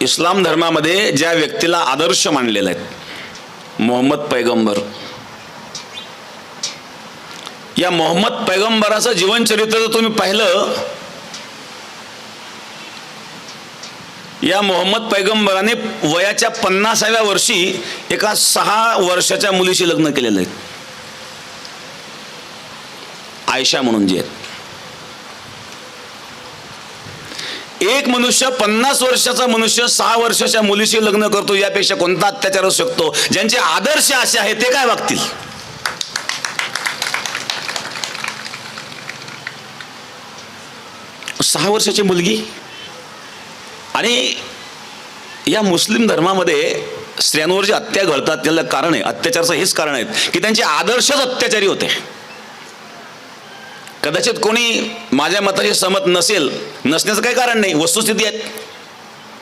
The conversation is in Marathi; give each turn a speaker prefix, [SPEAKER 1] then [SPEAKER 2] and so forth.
[SPEAKER 1] इस्लाम धर्मामध्ये ज्या व्यक्तीला आदर्श मानलेला आहेत मोहम्मद पैगंबर या मोहम्मद पैगंबराचं जीवनचरित्र जर तुम्ही पाहिलं या मोहम्मद पैगंबराने वयाच्या पन्नासाव्या वर्षी एका सहा वर्षाच्या मुलीशी लग्न केलेलं आहे. आयशा म्हणून जी आहेत. एक मनुष्य पन्नास वर्षाचा मनुष्य सहा वर्षाच्या मुलीशी लग्न करतो यापेक्षा कोणता अत्याचार असू शकतो? ज्यांचे आदर्श असे आहेत ते काय वागतील? सहा वर्षाची मुलगी? आणि या मुस्लिम धर्मामध्ये स्त्रियांवर जे हत्या घडतात त्याला कारण आहे अत्याचारचं हेच कारण आहे की त्यांचे आदर्शच अत्याचारी होते. कदाचित कोणी माझ्या मताशी सहमत नसेल नसण्याचं काही कारण नाही. वस्तुस्थिती आहेत